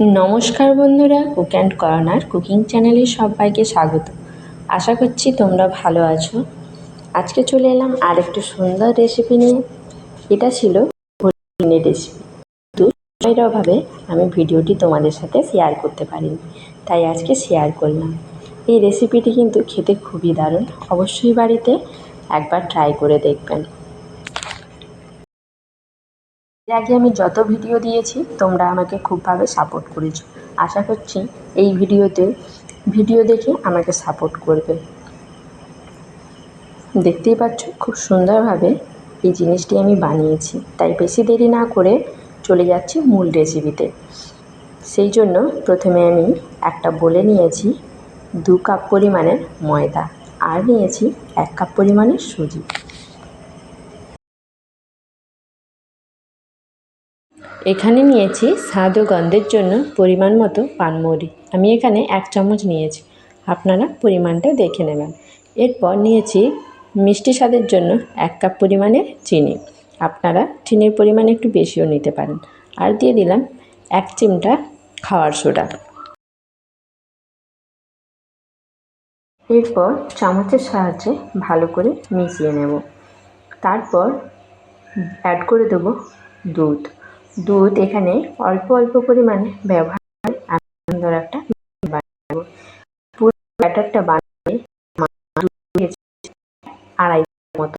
নমস্কার বন্ধুরা, cook and corner cooking চ্যানেলে সবাইকে স্বাগত। আশা করছি তোমরা ভালো আছো। আজকে চলে এলাম আর একটু সুন্দর রেসিপি নিয়ে। এটা ছিল দিনের রেসিপি কিন্তু সময়ের অভাবে আমি ভিডিওটি তোমাদের সাথে শেয়ার করতে পারিনি, তাই আজকে শেয়ার করলাম। এই রেসিপিটি কিন্তু খেতে খুবই দারুণ। অবশ্যই বাড়িতে একবার ট্রাই করে দেখবেন। এর আগে আমি যত ভিডিও দিয়েছি, তোমরা আমাকে খুবভাবে সাপোর্ট করেছ। আশা করছি এই ভিডিওতে ভিডিও দেখে আমাকে সাপোর্ট করবে। দেখতেই পাচ্ছ, খুব সুন্দরভাবে এই জিনিসটি আমি বানিয়েছি। তাই বেশি দেরি না করে চলে যাচ্ছি মূল রেসিপিতে সেই জন্য প্রথমে আমি একটা বলে নিয়েছি দু কাপ পরিমাণের ময়দা। আর নিয়েছি এক কাপ পরিমাণের সুজি। এখানে নিয়েছি স্বাদ ও গন্ধের জন্য পরিমাণ মতো পানমৌরি। আমি এখানে এক চামচ নিয়েছি। আপনারা পরিমাণটা দেখে নেবেন। এরপর নিয়েছি মিষ্টি স্বাদের জন্য এক কাপ পরিমাণের চিনি। আপনারা চিনির পরিমাণ একটু বেশিও নিতে পারেন। আর দিয়ে দিলাম এক চিমটা খাওয়ার সোডা। এরপর চামচের সাহায্যে ভালো করে মিশিয়ে নেব। তারপর অ্যাড করে দেবো দুধ। দুধ এখানে অল্প অল্প পরিমাণে ব্যবহার আমি সুন্দর একটা বানাবো। পুরো ব্যাটারটা বানিয়ে আড়াই মতো।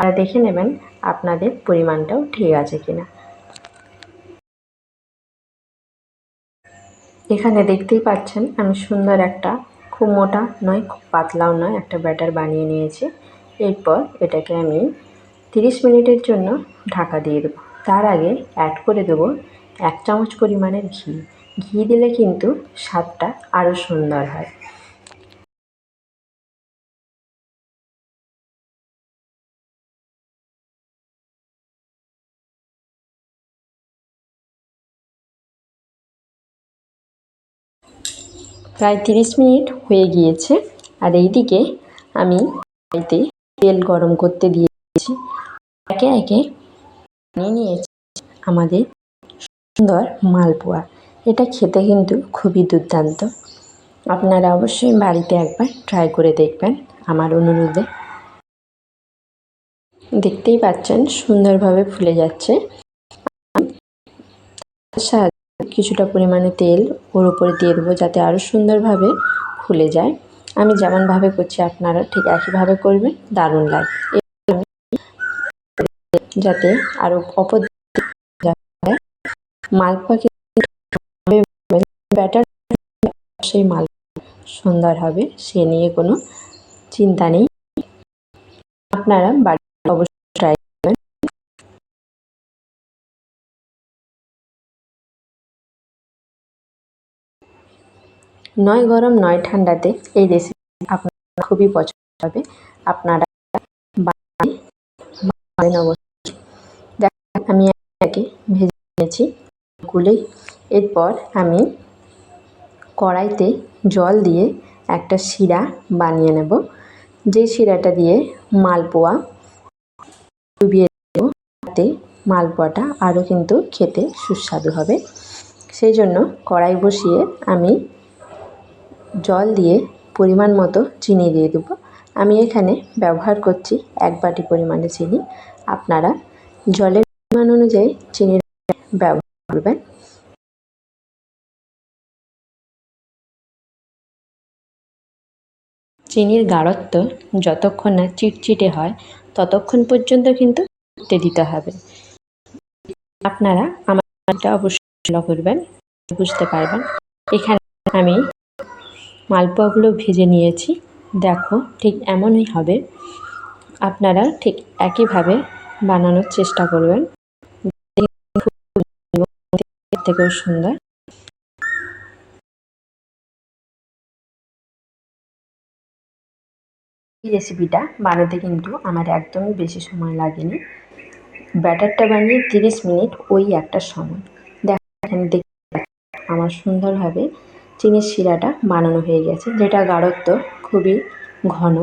আর দেখে নেবেন আপনাদের পরিমাণটাও ঠিক আছে কিনা। এখানে দেখতেই পাচ্ছেন, আমি সুন্দর একটা খুব মোটা নয়, খুব পাতলাও নয় একটা ব্যাটার বানিয়ে নিয়েছি। এরপর এটাকে আমি তিরিশ মিনিটের জন্য ঢাকা দিয়ে দেবো। তার আগে অ্যাড করে দেবো এক চামচ পরিমাণের ঘি। ঘি দিলে কিন্তু স্বাদটা আরও সুন্দর হয়। প্রায় তিরিশ মিনিট হয়ে গিয়েছে। আর এইদিকে আমি তেল গরম করতে দিয়েছি। একে একে নিয়েছি। আমাদের সুন্দর মালপোয়া। এটা খেতে কিন্তু খুবই দুর্দান্ত। আপনারা অবশ্যই বাড়িতে একবার ট্রাই করে দেখবেন আমার অনুরোধে। দেখতেই পাচ্ছেন, সুন্দরভাবে ফুলে যাচ্ছে। কিছুটা পরিমাণে তেল ওর উপরে দিয়ে দেবো যাতে আরও সুন্দরভাবে ফুলে যায়। আমি যেমনভাবে করছি আপনারা ঠিক একইভাবে করবেন। দারুণ লাগে। যাতে আরও অপর মালপোয়াকে ব্যাটার সেই মাল সুন্দর হবে, সে নিয়ে কোনো চিন্তা নেই। আপনারা বাড়িতে অবশ্যই ট্রাই করবেন। নয় গরম, নয় ঠান্ডাতে এই রেসিপি আপনার খুবই পছন্দ হবে। আপনারা আমি একে ভেজে নিয়েছি গুলে এরপর আমি কড়াইতে জল দিয়ে একটা শিরা বানিয়ে নেব। যে শিরাটা দিয়ে মালপোয়া ডুবিয়ে দেবো, তাতে মালপোয়াটা আরও কিন্তু খেতে সুস্বাদু হবে। সেই জন্য কড়াই বসিয়ে আমি জল দিয়ে পরিমাণ মতো চিনি দিয়ে দেবো। আমি এখানে ব্যবহার করছি এক বাটি পরিমাণে চিনি। আপনারা জলের অনুযায়ী চিনির ব্যবহার করবেন। চিনির গাঢ়ত্ব যতক্ষণ না চিটচিটে হয়, ততক্ষণ পর্যন্ত কিন্তু ফুটতে দিতে হবে। আপনারা আমারটা অবশ্যই করবেন, বুঝতে পারবেন। এখানে আমি মালপোয়াগুলো ভেজে নিয়েছি। দেখো ঠিক এমনই হবে। আপনারা ঠিক একইভাবে বানানোর চেষ্টা করবেন। থেকেও সুন্দর। এই রেসিপিটা বানাতে কিন্তু আমার একদমই বেশি সময় লাগেনি। ব্যাটারটা বানিয়ে তিরিশ মিনিট ওই একটা সময়। দেখেন দেখতে আমার সুন্দরভাবে চিনির শিরাটা বানানো হয়ে গেছে, যেটা গাঢ়ত্ব খুবই ঘন,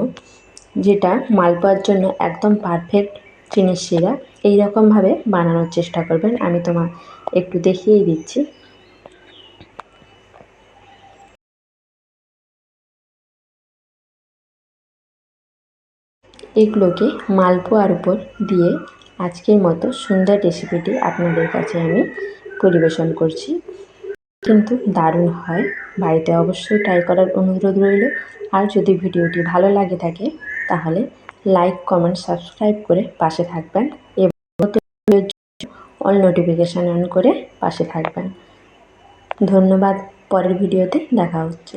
যেটা মালপোয়ার জন্য একদম পারফেক্ট চিনির শিরা এই রকমভাবে বানানোর চেষ্টা করবেন। আমি তোমার একটু দেখিয়েই দিচ্ছি। এগুলোকে মালপোয়ার উপর দিয়ে আজকের মতো সুন্দর রেসিপিটি আপনাদের কাছে আমি পরিবেশন করছি। কিন্তু দারুণ হয়। বাড়িতে অবশ্যই ট্রাই করার অনুরোধ রইল। আর যদি ভিডিওটি ভালো লাগে থাকে, তাহলে লাইক কমেন্ট সাবস্ক্রাইব করে পাশে থাকবেন এবং অল নোটিফিকেশান অন করে পাশে থাকবেন। ধন্যবাদ, পরের ভিডিওতে দেখা হচ্ছে।